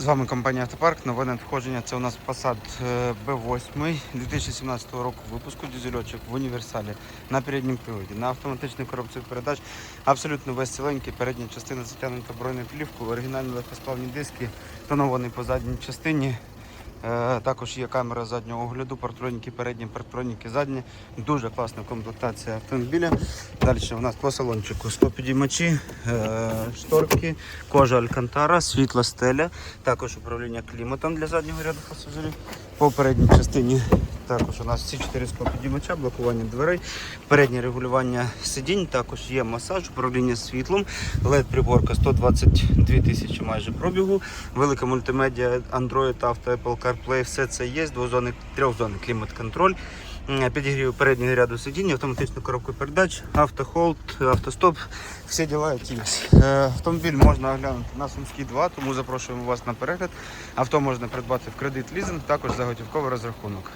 З вами компанія Автопарк. Нове надходження. Це у нас е, B8 2017 року випуску дізельочок в універсалі на передньому приводі, на автоматичній коробці передач. Абсолютно весь ціленький. Передня частина затягнута бронею плівкою, оригінальні легкосплавні диски, тонований по задній частині. Е, Також є камера заднього огляду, партроніки передні, партроніки задні. Дуже класна комплектація автомобіля. Далі у нас по салончику склопідіймачі, е, шторки, кожа Алькантара, світла стеля, також управління кліматом для заднього ряду пасажирів. По передній частині також у нас всі чотири склопідіймача, блокування дверей, переднє регулювання сидінь, також є масаж, управління світлом, LED-приборка 122 тисячі майже пробігу, велика мультимедіа, Android, Auto, Apple CarPlay, все це є, двозонний, трьохзонний клімат-контроль. Підігрів переднього ряду сидіння, автоматичну коробку передач, автохолд, автостоп, всі діла які є. Е, Автомобіль можна оглянути на Сумській 2, тому запрошуємо вас на перегляд. Авто можна придбати в кредит лізинг, також за готівковий розрахунок.